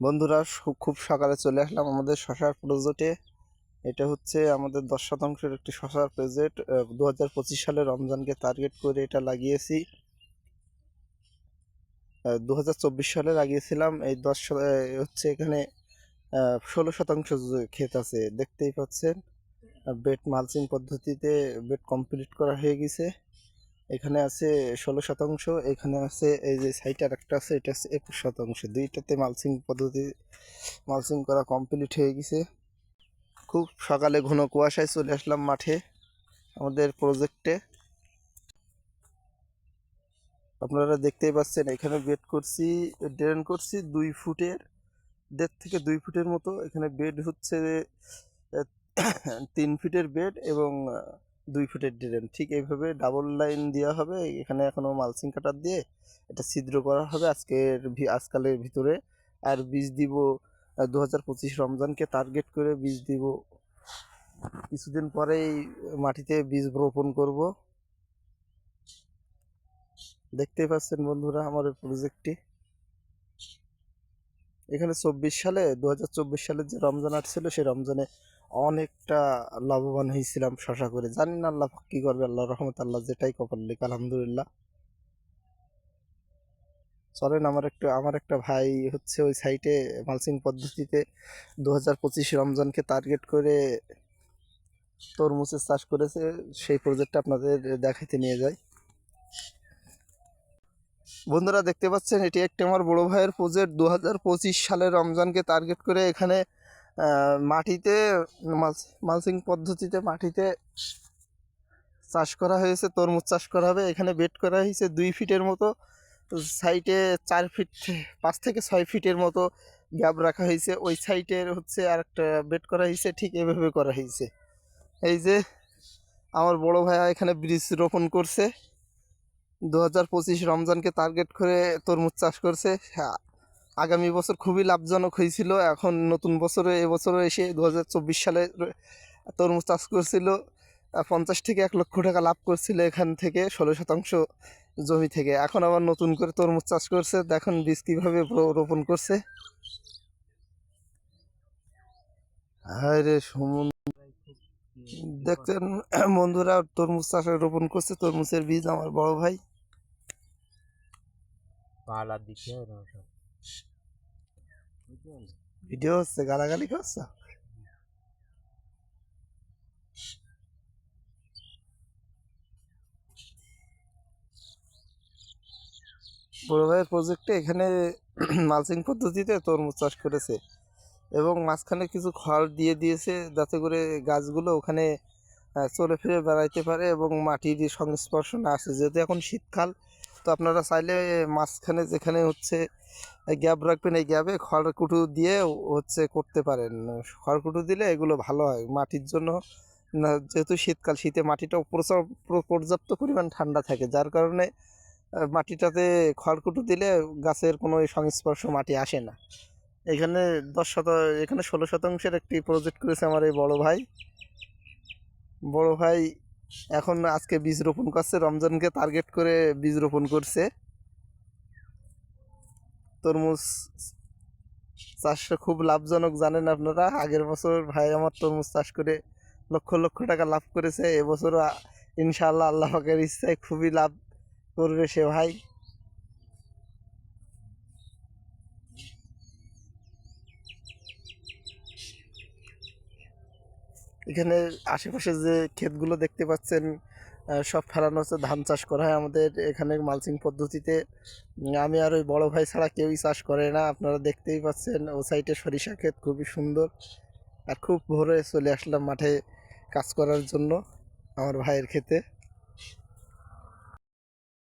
বন্ধুরা খুব সকালে চলে আসলাম আমাদের শশার প্রজেক্টে এটা হচ্ছে আমাদের দশ শতাংশের একটি শশার প্রজেক্ট দু হাজার পঁচিশ সালে রমজানকে টার্গেট করে এটা লাগিয়েছি। দু হাজার চব্বিশ সালে লাগিয়েছিলাম। এই দশ হচ্ছে এখানে ষোলো শতাংশ ক্ষেত আছে, দেখতেই পাচ্ছেন। বেড মালচিং পদ্ধতিতে বেড কমপ্লিট করা হয়ে গেছে। এখানে আছে ষোলো শতাংশ, এখানে আছে এই যে সাইট আর একটা আছে, এটা আছে একুশ শতাংশ। দুইটাতে মালচিং পদ্ধতি মালচিং করা কমপ্লিট হয়ে গেছে। খুব সকালে ঘন কুয়াশায় চলে আসলাম মাঠে, আমাদের প্রজেক্টে আপনারা দেখতেই পাচ্ছেন, এখানে বেড করছি ড্রেন করছি দুই ফুটের, দেড় থেকে দুই ফুটের মতো। এখানে বেড হচ্ছে তিন ফিটের বেড এবং দুই ফুটের ড্রেন ঠিক এইভাবে ডাবল লাইন দেওয়া হবে। এখানে এখনও মালচিং কাটার দিয়ে এটা ছিদ্র করা হবে। আজকের আজকালের ভিতরে। আর বীজ দিব দু হাজার পঁচিশ রমজানকে টার্গেট করে বীজ দিব। কিছুদিন পরেই মাটিতে বীজ রোপণ করব। দেখতেই পাচ্ছেন বন্ধুরা আমার প্রজেক্টটি এখানে চব্বিশ সালে দু সালের যে রমজান আসছিল, সেই রমজানে অনেকটা লাভবান হয়েছিলাম শশা করে। জানি না আল্লাহ কি করবে আল্লাহ রহমত আল্লাহ যেটাই কপাল লিখ আলহামদুলিল্লাহ। চলেন, আমার একটা আমার একটা ভাই হচ্ছে ওই সাইটে মালচিং পদ্ধতিতে দু হাজার পঁচিশ রমজানকে টার্গেট করে তরমুজের চাষ করেছে। সেই প্রজেক্টটা আপনাদের দেখাইতে নিয়ে যাই। বন্ধুরা, দেখতে পাচ্ছেন, এটি একটি আমার বড় ভাইয়ের প্রজেক্ট দু সালের রমজানকে টার্গেট করে এখানে মাটিতে মাল- মালচিং পদ্ধতিতে মাটিতে চাষ করা হয়েছে তরমুজ চাষ করা হবে। এখানে বেড করা হয়েছে দুই ফিটের মতো সাইডে চার ফিট পাঁচ থেকে ছয় ফিটের মতো গ্যাপ রাখা হয়েছে। ওই সাইডের হচ্ছে আর একটা বেড করা হয়েছে ঠিক এভাবে করা হয়েছে। এই যে আমার বড় ভাইয়া এখানে বীজ রোপণ করছে। দু হাজার পঁচিশ রমজানকে টার্গেট করে তরমুজ চাষ করছে। হ্যাঁ, আগামী বছর খুবই লাভজনক হয়েছিল। এখন নতুন বছরে এবছরও এসে দু হাজার চব্বিশ সালে তরমুজ চাষ করছিল। পঞ্চাশ থেকে এক লক্ষ টাকা লাভ করছিল এখান থেকে, ষোলো শতাংশ জমি থেকে। এখন আবার নতুন করে তরমুজ চাষ করছে। দেখুন বীজ কীভাবে রোপণ করছে। হায় রে, সমুদ্র। দেখছেন, বন্ধুরা, তরমুজ চাষে রোপণ করছে। তরমুজের বীজ আমার বড় ভাই। পালা সব। ভিডিও হচ্ছে গালাগালি করছে বড় ভাইয়ের প্রজেক্টে এখানে মালচিং পদ্ধতিতে তরমুজ চাষ করেছে এবং মাঝখানে কিছু খড় দিয়ে দিয়েছে যাতে করে গাছগুলো ওখানে চলে ফিরে বেড়াইতে পারে এবং মাটির সংস্পর্শ না আসে। যেহেতু এখন শীতকাল তো আপনারা চাইলে মাঝখানে যেখানে হচ্ছে গ্যাপ রাখবেন, এই গ্যাপে খড়কুটো দিয়ে হচ্ছে করতে পারেন। খড়কুটো দিলে এগুলো ভালো হয়। মাটির জন্য যেহেতু শীতকাল, শীতে মাটিটা প্রচুর, পর্যাপ্ত পরিমাণ ঠান্ডা থাকে। যার কারণে মাটিটাতে খড়কুটো দিলে গাছের কোনো সংস্পর্শ মাটি আসে না। এখানে দশ শত, এখানে ষোলো শতাংশের একটি প্রজেক্ট করেছে আমার এই বড় ভাই। বড় ভাই এখন আজকে বীজ রোপণ করছে, রমজানকে টার্গেট করে বীজ রোপণ করছে। তরমুজ চাষটা খুব লাভজনক, জানেন আপনারা? আগের বছর ভাই আমার তরমুজ চাষ করে লক্ষ লক্ষ টাকা লাভ করেছে, এবছরও ইনশাল্লাহ আল্লাহ পাকের ইচ্ছায় খুবই লাভ করবে সে ভাই। এখানে আশেপাশে যে ক্ষেতগুলো দেখতে পাচ্ছেন সব ফেলানো হচ্ছে ধান চাষ করা হয় আমাদের এখানে মালচিং পদ্ধতিতে। আমি আর ওই বড়ো ভাই ছাড়া কেউই চাষ করে না, আপনারা দেখতেই পাচ্ছেন, ও সাইডে সরিষা ক্ষেত খুবই সুন্দর। আর খুব ভোরে চলে আসলাম মাঠে কাজ করার জন্য, আমার ভাইয়ের ক্ষেতে।